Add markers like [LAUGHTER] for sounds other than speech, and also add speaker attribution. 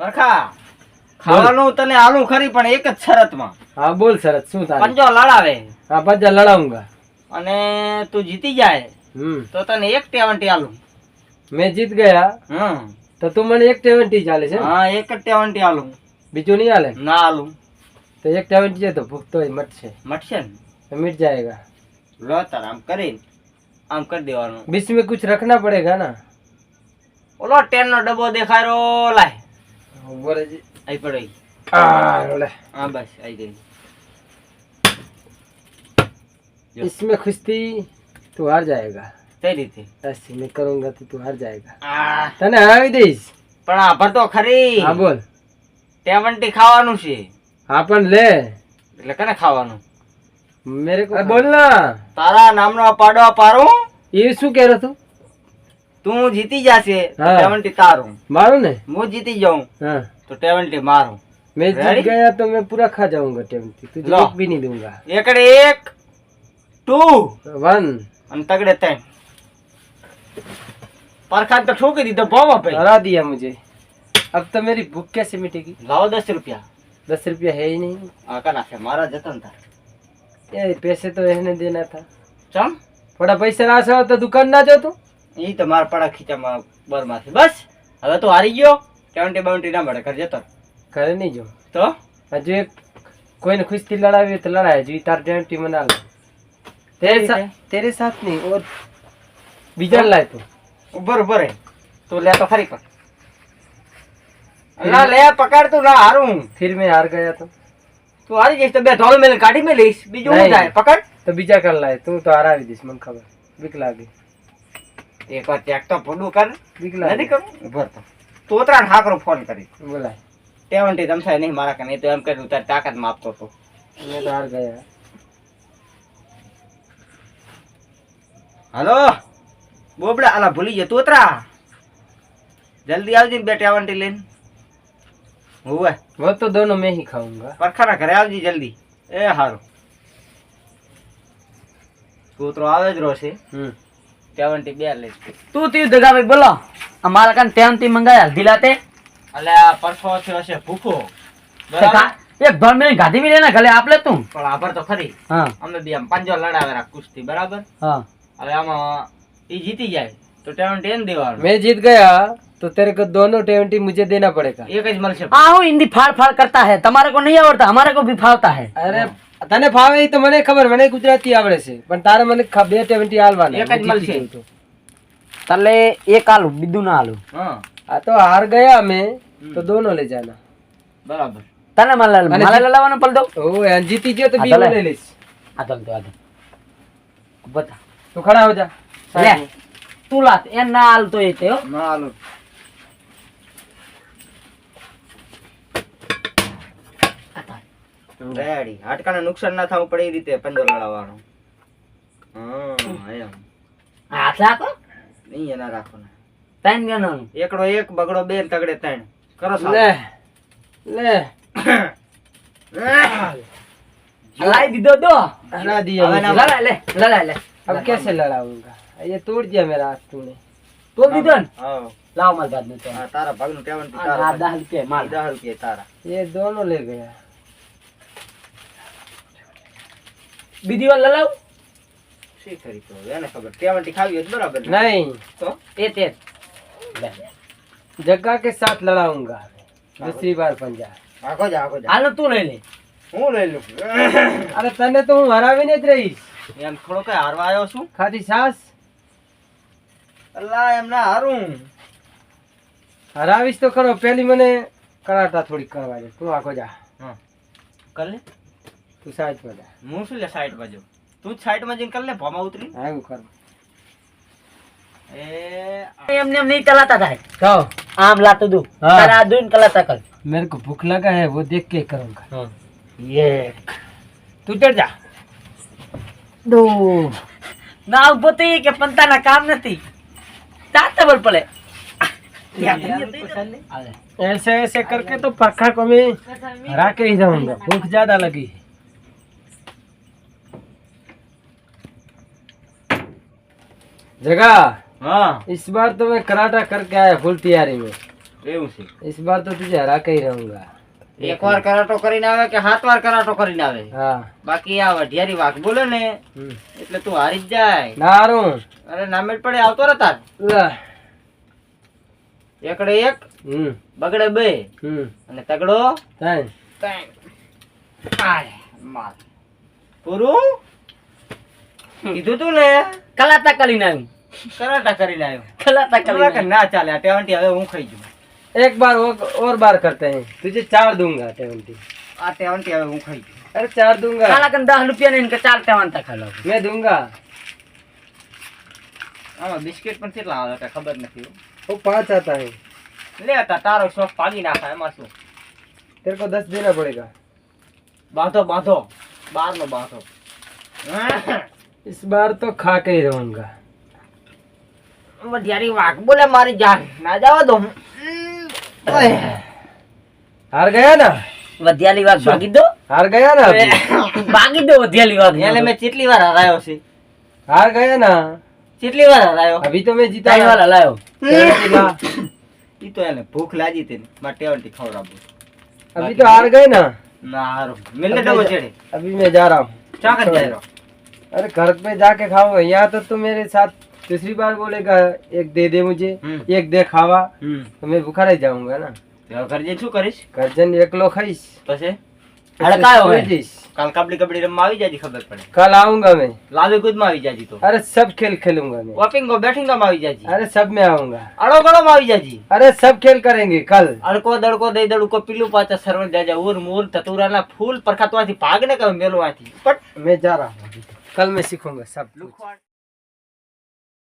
Speaker 1: પરખા. ખાવાનું તને આલું ખરી પણ એક જ શરતમાં.
Speaker 2: હા બોલ શરત શું થાય
Speaker 1: પંજો લડાવે.
Speaker 2: હા પંજો લડાવુંગા.
Speaker 1: અને તું જીતી જાય. તો તને એક ટેવન્ટી આલું.
Speaker 2: મેં જીત ગયા? તો તું મને એક ટેવન્ટી ચાલે છે
Speaker 1: હા એક જ ટેવન્ટી આલું.
Speaker 2: બીજું નહીં આલે?
Speaker 1: ના આલું.
Speaker 2: તો એક ટેવન્ટી છે તો ભૂખતો મટશે.
Speaker 1: મટશે ને?
Speaker 2: મીટ જાયગા.
Speaker 1: લો તાર આમ કરી આમ કરી દેવાનું.
Speaker 2: બીસ મેં કુછ રખના પડેગા ના
Speaker 1: ઓલો ટેન નો ડબ્બો દેખાય રો લાય.
Speaker 2: बोले जी
Speaker 1: આઈ પડ્યો ઈ.
Speaker 2: आ, ले।
Speaker 1: હા બસ આઈ ગઈ
Speaker 2: इसमें खुश्ती तू हार जाएगा
Speaker 1: કઈ રીતે
Speaker 2: ऐसे मैं करूंगा तो तू हार जाएगा
Speaker 1: આ,
Speaker 2: तने हरावी दईश
Speaker 1: પણ આભર તો ખરી
Speaker 2: हाँ बोल
Speaker 1: ટેવન્ટી ખાવાનું છે
Speaker 2: हाँ पण ले
Speaker 1: એટલે કને ખાવાનું
Speaker 2: मेरे को बोल ना
Speaker 1: તારા નામનો પાડો પારું
Speaker 2: ये શું कह रहा तू
Speaker 1: તું જીતી જશે
Speaker 2: હા.
Speaker 1: ટેવન્ટી તારું
Speaker 2: मारो ने
Speaker 1: હું જીતી જાઉં
Speaker 2: हाँ
Speaker 1: તો ટેવન્ટી મારું
Speaker 2: मैं जीत
Speaker 1: Ready?
Speaker 2: गया तो मैं पूरा खा जाऊंगा टेम्पटी तुझे
Speaker 1: लो।
Speaker 2: एक भी नहीं दूंगा
Speaker 1: એકડે એક ટુ
Speaker 2: वन
Speaker 1: અને તગડે ત્રણ પરખાત તો ઠોકી દીધો ભાવો ભાઈ
Speaker 2: हरा दिया मुझे अब तो मेरी भूख कैसे मिटेगी
Speaker 1: લાવો દસ રૂપિયા
Speaker 2: दस रुपया है ही नहीं
Speaker 1: આ કા નાખે મારા જતન થાય
Speaker 2: ये पैसे तो रहने देना था
Speaker 1: ચમ
Speaker 2: थोड़ा पैसा ना हो तो दुकान ना जाओ तू
Speaker 1: એ તમારા પાડા ખીચામાં બરમાંથી. બસ હવે તો હારી ગયો? ટેવન્ટી બાવન્ટી ના મળે ઘર જતો
Speaker 2: ઘરે નહીં જો
Speaker 1: તો?
Speaker 2: હજુ એક કોઈને ખુશથી લડાવી તો લડાય હજુ તાર
Speaker 1: ટેવન્ટી મને
Speaker 2: આલે. તેરે સાથ નહીં ઓર બીજા લાય તો.
Speaker 1: ઉભર ઉભર તો લે તો ખરી પણ. ના લે પકડ તું ના હારું
Speaker 2: ફિર મેં હાર ગયા તો.
Speaker 1: તું હારી જઈશ તો બે ઢોલ મેલ કાઢી મેલીશ. બીજું
Speaker 2: હું
Speaker 1: થાય? પકડ.
Speaker 2: તો બીજા કર લાય. તું તો હારાવી દઈશ મને ખબર. બીક લાગી.
Speaker 1: એક ચેક તો પૂરું કર. નથી કરવું? ભરતો તો. ત્રણ હાકરો ફોન કરી.
Speaker 2: બોલાય.
Speaker 1: ટેવન્ટી તમ થાય નહીં મારા કને તો એમ કર્યું તારી તાકાત માપતો હતો.
Speaker 2: મેં તો હાર ગયા.
Speaker 1: હલો? બોબડા આલા ભૂલી ગયો. તોતરા. જલ્દી આવજે બે ટેવન્ટી લઈને. હોવે
Speaker 2: વો તો દોનો મેં હી ખાઉંગા.
Speaker 1: પરખાના ઘરે આવજી જલ્દી. એ હારું. કૂતરો આવે જ રહ્યો
Speaker 2: છે.
Speaker 1: હમ. બે લઈશ
Speaker 3: તું તીર દગા ભાઈ બોલો અમારા કાન ટેમથી મંગાયા દિલાતે
Speaker 1: એટલે આ પરસો થયો છે ભૂખો બરાબર
Speaker 3: એક ભર મેં ગાધી મી લેના ગલે આપલે તું
Speaker 1: પણ આભાર તો ખરી
Speaker 3: હા
Speaker 1: અમે બે આમ પાંજો લડાવેરા કુસ્તી બરાબર
Speaker 3: હા
Speaker 1: હવે આમાં ઈ જીતી જાય તો ટેવન્ટી એને દેવાનું
Speaker 2: मैं जीत गया तो तेरे को दोनों टेवेंटी मुझे देना पड़ेगा
Speaker 1: એક જ મળશે
Speaker 3: આ હું હિન્દી ફાડ ફાડ કરતા હે તમારે को नहीं आवड़ता हमारे को भी फावता है
Speaker 2: અરે તને ફાવે તો મને ખબર મને ગુજરાતી આવડે છે. પણ તારે મને બે ટેવન્ટી હાલવાની.
Speaker 1: એક જ મળશે.
Speaker 3: તલે એક આલુ બીજું ના આલુ.
Speaker 1: હા.
Speaker 2: તો હાર ગયા અમે તો દોનો લઈ જાના.
Speaker 1: બરાબર.
Speaker 3: તને માલા
Speaker 2: અને
Speaker 3: માલા
Speaker 2: જી-
Speaker 3: લાવવાનો પલ દો
Speaker 2: ઓ એન જીતી ગયો તો બીજું
Speaker 3: તો લે.
Speaker 2: લઈ લઈશ.
Speaker 3: આ તલ તો આ બતા.
Speaker 2: તું ખડા હો જા.
Speaker 3: લે. તું લાત એ ના આલ તો એ તે હો.
Speaker 1: ના હાલો રેડી હાડકાને નુકસાન ના થવું પડે એ રીતે પંજો લડાવવાનો હા એમ
Speaker 3: હાથ રાખો
Speaker 1: નહીં એના રાખવાના
Speaker 3: ત્રણ જણાનું
Speaker 1: એકડો એક બગડો બે ને તગડે ત્રણ કરો સાહેબ.
Speaker 2: લે લે [COUGHS]
Speaker 3: લાઈ દીધો દો
Speaker 2: हरा दिया
Speaker 1: હવે
Speaker 2: मुझे।
Speaker 1: ના-
Speaker 3: લડા લે લડા લે
Speaker 2: अब कैसे लड़ाऊंगा ये तोड़ दिया मेरा हाथ तूने
Speaker 3: તો દીધો ને
Speaker 1: હા
Speaker 3: લાવ માલ બાદ નો
Speaker 1: આ તારા ભાગનું ટેવન્ટી
Speaker 3: આ
Speaker 1: તારા
Speaker 3: દસ રૂપિયા માલ
Speaker 1: દસ રૂપિયા તારા
Speaker 2: ये दोनों ले गया
Speaker 3: બીજી વાર લડાવ
Speaker 1: શી ખરી તો એને ખબર ટેવન્ટી ખાવી હોય તો બરાબર ને.
Speaker 2: नहीं
Speaker 1: તો
Speaker 3: એ તે લે
Speaker 2: जगह के साथ लड़ाऊंगा दूसरी बार पंजा
Speaker 1: આખો જા આખો જા
Speaker 3: હાલો તું લઈ લે
Speaker 1: હું લઈ લઉં
Speaker 2: અરે તને તો હું હરાવીને જ રહીશ
Speaker 1: એમ થોડો કઈ હારવા આવ્યો છું
Speaker 2: ખાધી સાસ
Speaker 1: અલ્લા એમ ના હારું
Speaker 2: હરાવીશ તો ખરો પેલી મને કરાટા થોડીક કરવા દે તું આખો જા
Speaker 1: કર લે
Speaker 2: તું સાઈડ પર જા
Speaker 1: હું શું લે સાઈડ બાજુ તું જ સાઈડ માં જઈને કર લે ભોમાં ઉતરી
Speaker 2: આવું કર
Speaker 1: એ
Speaker 3: એમને એમ નહીં ચલાતા થાય
Speaker 2: જાઓ
Speaker 3: આમ લાતું દઉં
Speaker 2: હા.
Speaker 3: તારે આ દૂન કલાતા કર
Speaker 2: मेरे को भूख लगा है वो देख के करूंगा
Speaker 3: ये
Speaker 2: તું ચડ જા
Speaker 3: દો ના ઉભો થઈ કે પંતાના કામ નથી તાતા બળ પડે
Speaker 2: ऐसे ऐसे करके तो पक्का को मैं हरा के ही जाऊंगा भूख ज्यादा लगी है जगह
Speaker 1: હા
Speaker 2: इस बार तो मैं कराटा करके आया फुल तैयारी में
Speaker 1: એવું છે
Speaker 2: इस बार तो तुझे हरा के ही रहूंगा
Speaker 1: એક વાર કરાટો કરીને આવે કે સાત વાર કરાટો કરીને આવે
Speaker 2: हाँ
Speaker 1: બાકી આ વઢિયારી વાઘ બોલે ને
Speaker 2: हम्म।
Speaker 1: એટલે તું હારી જ જાય
Speaker 2: नारू
Speaker 1: અરે નામે જ પડે આવતો રહેતા
Speaker 2: ला
Speaker 1: એકડે એક
Speaker 2: हम्म
Speaker 1: બગડે બે
Speaker 2: हम्म
Speaker 1: અને તગડો
Speaker 2: ताई
Speaker 1: આય, માર. પૂરું કીધું તું ને
Speaker 3: કલાતા કરીને આવ્યું
Speaker 1: કરાટા કરીને આવ્યો
Speaker 3: કલાતા કરીને
Speaker 1: બોલા કે
Speaker 3: આવ્યું.
Speaker 1: ના ચાલે આ ટેવન્ટી હવે હું ખાઈ જઉં
Speaker 2: एक बार और, और बार करते हैं तुझे चार दूंगा टेवेंटी
Speaker 1: આ ટેવન્ટી હવે હું ખાઈ જઉં
Speaker 2: अरे चार दूंगा
Speaker 3: કાલા કન દસ રૂપિયા ને ઇનકે ચાર તેવાનતા ખાલો
Speaker 2: मैं दूंगा
Speaker 1: આમાં બિસ્કિટ પણ કેટલા આવે કાંઈ ખબર નથી હો.
Speaker 2: वो पाँच आता है
Speaker 1: લે તા તારો શોખ પાડી નાખા એમાં શું
Speaker 2: तेरे को दस देना पड़ेगा
Speaker 1: બાંધો બાંધો બાર નો બાંધો
Speaker 2: इस बार तो खा के ही रहूंगा
Speaker 1: વઢિયારી વાઘ બોલે મારી જાન ના જવા દો
Speaker 2: हार गया ना
Speaker 3: વધ્યાલી વાઘ ભાગી દો
Speaker 2: हार गया ना अभी
Speaker 3: ભાગી દો વધ્યાલી વાઘ
Speaker 1: એને મેં કેટલી વાર હરાયો છે
Speaker 2: हार गया ना
Speaker 1: કેટલી વાર હરાયો
Speaker 2: अभी तो मैं जीता
Speaker 3: તાઈ
Speaker 2: ना।
Speaker 3: વાળા લાયો
Speaker 2: टेवेंटी ला।
Speaker 1: ઈ તો એને ભૂખ લાગી હતી ને મારે ટેવન્ટી ખવડાવવું
Speaker 2: अभी तो हार गए ना
Speaker 1: ના હારું મિલને ડબો ચડે
Speaker 2: अभी मैं जा रहा हूँ
Speaker 1: ચાકર જાય રહ્યો
Speaker 2: अरे घर पे जाके खाओ यहाँ तो तुम मेरे साथ दूसरी बार बोलेगा एक दे दे मुझे
Speaker 1: हम्म।
Speaker 2: एक दे खावा
Speaker 1: હમ
Speaker 2: तो मैं भूखा रह जाऊंगा ना
Speaker 1: હવે ઘર જઈને શું કરીશ
Speaker 2: गर्जन एकलो खाईस
Speaker 1: પછી
Speaker 3: હડકાયો
Speaker 2: सोई
Speaker 3: है
Speaker 2: जईस।
Speaker 1: કાલ કબડ્ડી કબડ્ડી રમવા આવી જાજી ખબર પડે
Speaker 2: कल आऊंगा मैं
Speaker 1: લાવી કૂદમાં આવી જાજી તો
Speaker 2: अरे सब खेल खेलूंगा मैं
Speaker 1: વોપિંગો બેઠિંગોમાં આવી જાજી
Speaker 2: अरे सब में आऊंगा
Speaker 1: અડો ગળોમાં આવી જાજી
Speaker 2: अरे सब खेल करेंगे कल
Speaker 1: અડકો દડકો દઈ દડકો પીલું પાછા સરવણ જાજા ઉર મુર તતુરાના ફૂલ પરખાતવાથી ભાગ ને કહે મેલો આથી પટ
Speaker 2: मैं जा रहा हूँ अभी तो। कल मैं सीखूंगा सब